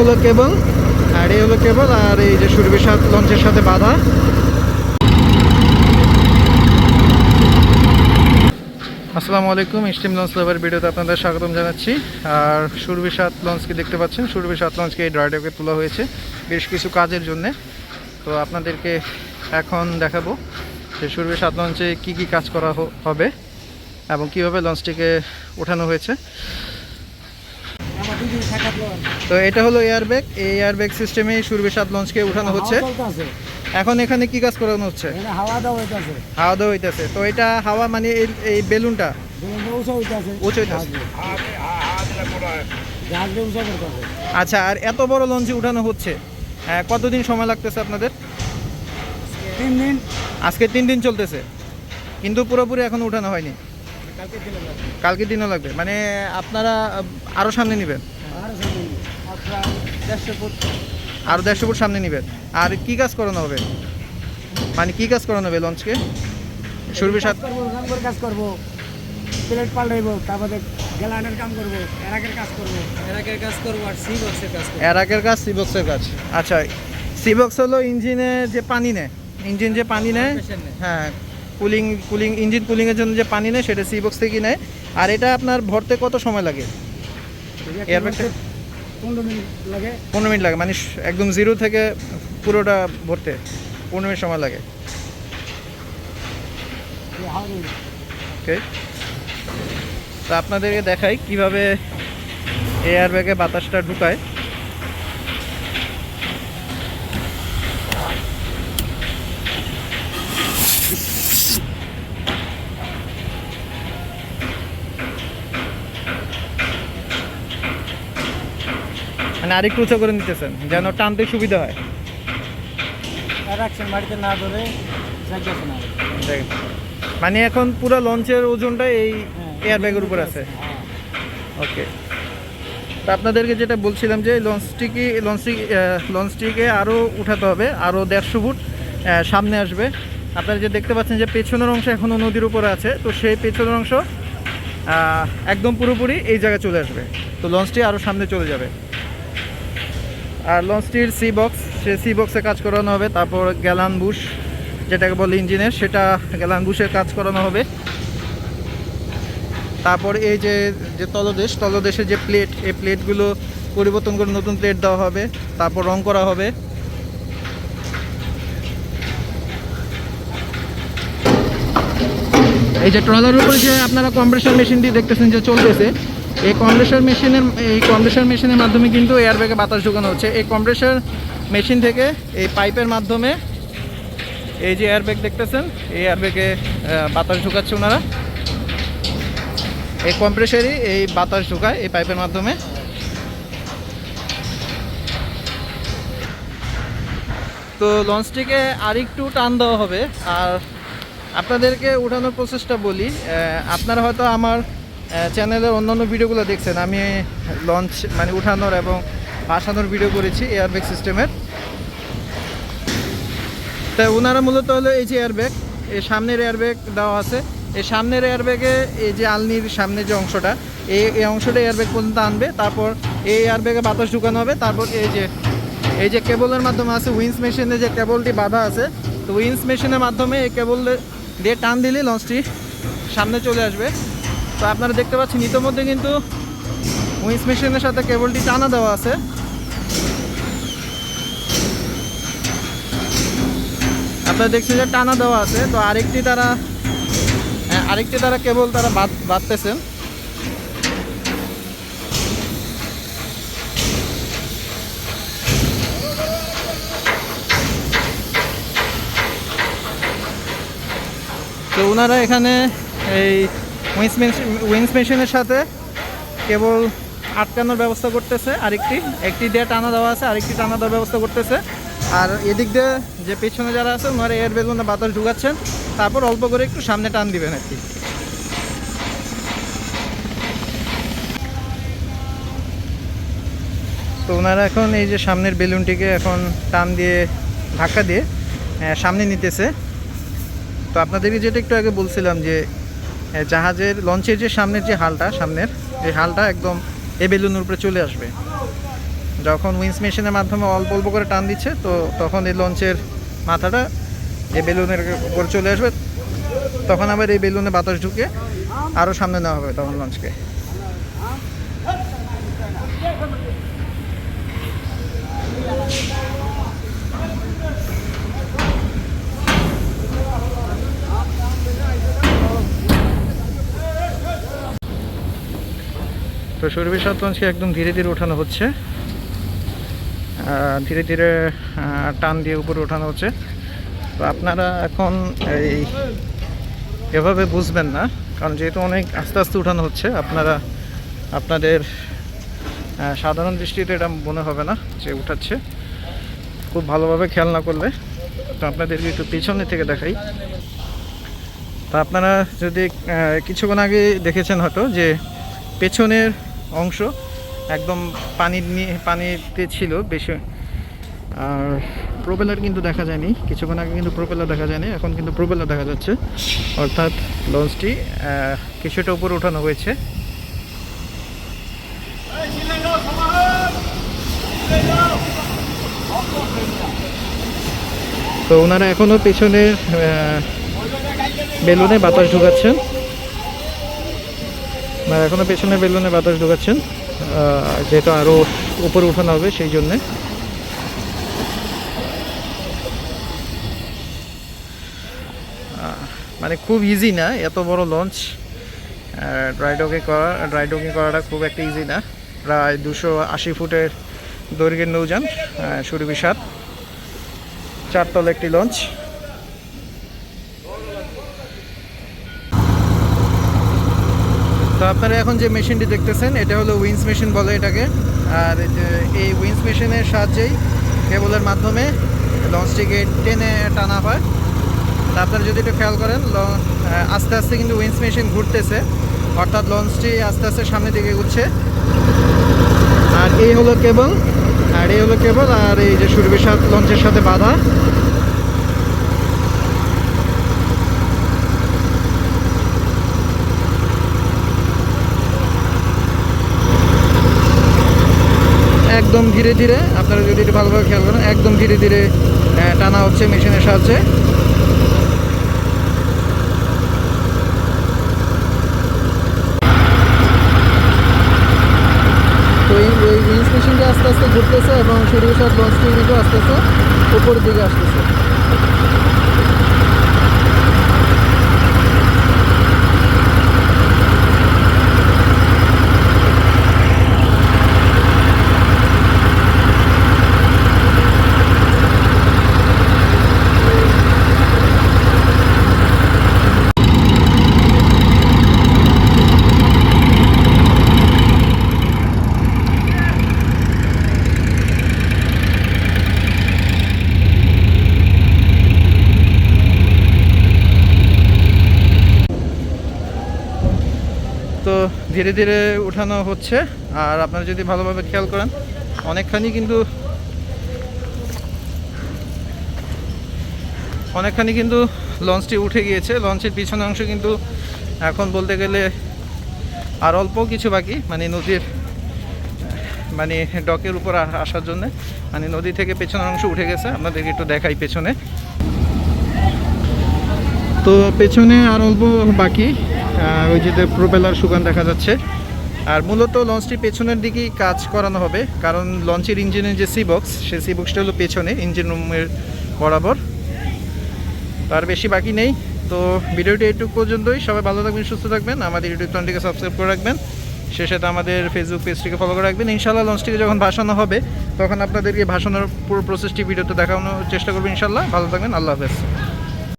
হলো কেবল, আর এই হলো কেবল, আর এই যে সুরভির লঞ্চের সাথে বাঁধা। আসসালামু আলাইকুম, স্টিম লঞ্চ লাভার ভিডিওতে আপনাদের স্বাগতম জানাচ্ছি। আর সুরভি সাত লঞ্চকে দেখতে পাচ্ছেন? সুরভি সাত লঞ্চকে এই ড্রাইডকে তোলা হয়েছে? বেশ কিছু কাজের জন্য। তো আপনাদেরকে এখন দেখাবো যে সুরভি সাত লঞ্চে কী কী কাজ করা হবে এবং কীভাবে লঞ্চটিকে ওঠানো হয়েছে। তো এটা হলো এয়ারব্যাগ এই এয়ারব্যাগ সিস্টেমে সুরভি সাত লঞ্চকে উঠানো হচ্ছে। এখন এখানে কি কাজ করানো হচ্ছে? হাওয়া দাওয়া হইতাছে। হাওয়া দেওয়া হইতেছে। তো এটা হাওয়া মানে এই- বেলুনটা? উঁচু হইতাছে। আচ্ছা আর এত বড় লঞ্চে উঠানো হচ্ছে। আহ, কতদিন সময় লাগতেছে আপনাদের? তিন দিন। আজকে তিন দিন চলতেছে। কিন্তু পুরোপুরি এখন উঠানো হয়নি। কালকে দিনও লাগবে। মানে আপনারা আহ, আরও সামনে নেবেন। আর দেড়শো ফুট আরও দেড়শো ফুট সামনে নেবেন আর কি কাজ করানো হবে? মানে কি কাজ করানো হবে লঞ্চকে? সুরভি সাত কাজ করব প্লেট পাল্টাইবো তারপরে গ্যালানের কাম করব এরাকের কাজ করব। এরাকের কাজ করব আর সি বক্সের কাজ করব। এরাকের কাজ সিবক্সের কাজ। আচ্ছা সিবক্স হলো ইঞ্জিনে যে পানি নেয়। ইঞ্জিন যে পানি নেয় হ্যাঁ কুলিং কুলিং ইঞ্জিন কুলিংয়ের জন্য যে পানি নেয় সেটা সিবক্স থেকে নেয়। আর এটা আপনার ভরতে কত সময় লাগে? এয়ারব্যাগটা পনেরো মিনিট লাগে। পনেরো মিনিট লাগে মানে একদম জিরো থেকে পুরোটা ভরতে পনেরো মিনিট সময় লাগে। তা ওকে তো আপনাদেরকে দেখাই কীভাবে এয়ার ব্যাগে বাতাসটা ঢুকায়। মানে আরেকটু উঁচু করে নিতেছেন যেন টানতে সুবিধা হয়। আর রাখছেন বাড়িতে না ধরে মানে এখন পুরো লঞ্চের ওজনটা এই হ্যাঁ, এয়ার ব্যাগের উপর আছে। হ্যাঁ। ওকে তো আপনাদেরকে যেটা বলছিলাম যে লঞ্চটিকে লঞ্চটি লঞ্চটিকে আরও উঠাতে হবে আরও দেড়শো ফুট সামনে আসবে। আপনারা যে দেখতে পাচ্ছেন যে পেছনের অংশ এখনও নদীর উপরে আছে তো সেই পেছনের অংশ একদম পুরোপুরি এই জায়গায় চলে আসবে। তো লঞ্চটি আরও সামনে চলে যাবে। আর লঞ্চটির সি বক্স সে সি বক্সে কাজ করানো হবে। তারপর গ্যালান বুশ, যেটাকে বলে ইঞ্জিনের, সেটা গ্যালান বুশের কাজ করানো হবে। তারপর এই যে যে তলদেশ তলদেশে যে প্লেট এই প্লেটগুলো পরিবর্তন করে নতুন প্লেট দেওয়া হবে। তারপর রং করা হবে। এই যে ট্রলার উপরে যে আপনারা কম্প্রেসার মেশিনটি দেখতেছেন যে চলতেছে এই কম্প্রেসার মেশিনের, এই কম্প্রেসার মেশিনের মাধ্যমে কিন্তু এয়ার ব্যাগে বাতাস ঢোকানো হচ্ছে। এই কম্প্রেসার মেশিন থেকে এই পাইপের মাধ্যমে এই যে এয়ার ব্যাগ দেখতেছেন, এই এয়ার ব্যাগে বাতাস ঢোকাচ্ছে ওনারা। এই কম্প্রেসারই এই বাতাস ঢোকায় এই পাইপের মাধ্যমে। তো লঞ্চটিকে আরেকটু টান দেওয়া হবে। আর আপনাদেরকে উঠানোর প্রসেসটা বলি আপনারা হয়তো আমার চ্যানেলের অন্যান্য ভিডিওগুলো দেখছেন, আমি লঞ্চ মানে উঠানোর এবং বাসানোর ভিডিও করেছি এয়ারব্যাগ সিস্টেমের তা ওনারা মূলত হলো এই যে এয়ারব্যাগ এই সামনের এয়ারব্যাগ দেওয়া আছে। এই সামনের এয়ারব্যাগে এই যে আলনির সামনে যে অংশটা, এই এই অংশটা এয়ারব্যাগ পর্যন্ত আনবে, তারপর এই এয়ারব্যাগে বাতাস ঢুকানো হবে, তারপর এই যে এই যে কেবলের মাধ্যমে আছে উইন্স মেশিনে যে কেবলটি বাঁধা আছে, তো উইন্স মেশিনের মাধ্যমে এই কেবল দিয়ে টান দিলে লঞ্চটি সামনে চলে আসবে। তো আপনারা দেখতে পাচ্ছেন ইতিমধ্যে কিন্তু উইন্স মেশিনের সাথে কেবলটি টানা দেওয়া আছে। আপনারা দেখছেন যে টানা দেওয়া আছে তো আরেকটি তারা হ্যাঁ, আরেকটি তারা কেবল তারা বাদ বাঁধতেছেন তো ওনারা এখানে এই উইন্স মেশিন উইন্স মেশিনের সাথে কেবল আটকানোর ব্যবস্থা করতেছে, আরেকটি, একটি দিয়ে টানা দেওয়া আছে, আরেকটি টানা দেওয়ার ব্যবস্থা করতেছে। আর এদিক দিয়ে যে পেছনে যারা আছে ওনারা এয়ার বেলুনে বাতাস ঢুকাচ্ছেন, তারপর অল্প করে একটু সামনে টান দিবেন আর কি। তো ওনারা এখন এই যে সামনের বেলুনটিকে এখন টান দিয়ে ধাক্কা দিয়ে সামনে নিতেছে। তো আপনাদেরকে যেটা একটু আগে বলছিলাম যে জাহাজের লঞ্চের যে সামনের যে হালটা, সামনের এই হালটা একদম এ বেলুনের উপরে চলে আসবে। যখন উইন্স মেশিনের মাধ্যমে অল্প অল্প করে টান দিচ্ছে, তো তখন এই লঞ্চের মাথাটা এ বেলুনের উপরে চলে আসবে। তখন আবার এই বেলুনে বাতাস ঢুকে আরও সামনে নেওয়া হবে তখন লঞ্চকে তো সুরভি সাত একদম ধীরে ধীরে ওঠানো হচ্ছে। ধীরে ধীরে টান দিয়ে উপরে ওঠানো হচ্ছে। তো আপনারা এখন এই এভাবে বুঝবেন না, কারণ যেহেতু অনেক আস্তে আস্তে উঠানো হচ্ছে, আপনারা, আপনাদের সাধারণ দৃষ্টিতে এটা মনে হবে না যে উঠাচ্ছে। খুব ভালোভাবে খেয়াল না করলে। তো আপনাদেরকে একটু পিছনে থেকে দেখাই। তা আপনারা যদি কিছুক্ষণ আগে দেখেছেন হয়তো যে পেছনের অংশ। একদম পানির নিয়ে, পানিতে ছিল বেশি। আর প্রোপেলার কিন্তু দেখা যায়নি। কিছুক্ষণ আগে কিন্তু প্রোপেলার দেখা যায়নি, এখন কিন্তু প্রোপেলার দেখা যাচ্ছে। অর্থাৎ লঞ্চটি কিছুটা উপরে ওঠানো হয়েছে। তো ওনারা এখনও পেছনের বেলুনে বাতাস ঢুকাচ্ছেন। ওনারা এখনও পেছনে বেলুনে বাতাস ঢুকাচ্ছেন যেহেতু আরও উপরে উঠানো হবে সেই জন্যে। মানে খুব ইজি না, এত বড় লঞ্চ ড্রাইডকে করা ড্রাইডকিং করাটা খুব একটা ইজি না। প্রায় দুশো আশি ফুটের দৈর্ঘ্যের নৌযান সুরভি সাত, চারতল একটি লঞ্চ তো আপনারা এখন যে মেশিনটি দেখতেছেন, এটা হলো উইন্স মেশিন বলে এটাকে। আর এই উইন্স মেশিনের সাহায্যেই কেবলের মাধ্যমে লঞ্চটিকে টেনে টানা হয়। তা আপনারা যদি একটু খেয়াল করেন আস্তে আস্তে কিন্তু উইন্স মেশিন ঘুরতেছে। অর্থাৎ লঞ্চটি আস্তে আস্তে সামনের দিকে ঘুরছে আর এই হলো কেবল, আর এই হলো কেবল, আর এই যে সুরবিশাদ লঞ্চের সাথে বাঁধা। একদম ধীরে ধীরে আপনারা যদি একটু ভালোভাবে খেয়াল করেন, একদম ধীরে ধীরে টানা হচ্ছে মেশিনের সাহায্যে। তো এই উইন্স মেশিনটা আস্তে আস্তে ঘুরতেছে এবং সরিষার লঞ্চটি কিন্তু আস্তে আস্তে উপরের দিকে আসতেছে তো ধীরে ধীরে উঠানো হচ্ছে। আর আপনারা যদি ভালোভাবে খেয়াল করেন, অনেকখানি কিন্তু অনেকখানি কিন্তু লঞ্চটি উঠে গিয়েছে। লঞ্চের পিছনের অংশ কিন্তু এখন বলতে গেলে আর অল্প কিছু বাকি মানে নদীর মানে ডকের উপর আসার জন্য মানে নদী থেকে পেছনের অংশ উঠে গেছে। আপনাদেরকে একটু দেখাই পেছনে। তো পেছনে আর অল্প বাকি। ওই যে প্রোপেলার সুগান দেখা যাচ্ছে। আর মূলত লঞ্চটি পেছনের দিকেই কাজ করানো হবে, কারণ লঞ্চের ইঞ্জিনের যে সি বক্স সেই সি বক্সটা হলো পেছনে ইঞ্জিন রুমের বরাবর। তো আর বেশি বাকি নেই। তো ভিডিওটি এইটুকু পর্যন্তই। সবাই ভালো থাকবেন, সুস্থ থাকবেন। আমাদের ইউটিউব চ্যানেলটিকে সাবস্ক্রাইব করে রাখবেন। সে সাথে আমাদের ফেসবুক পেজটিকে ফলো করে রাখবেন। ইনশাল্লাহ লঞ্চটিকে যখন ভাসানো হবে, তখন আপনাদেরকে ভাসানোর পুরো প্রসেসটি ভিডিওতে দেখানোর চেষ্টা করবেন ইনশাল্লাহ ভালো থাকবেন, আল্লাহ হাফেজ।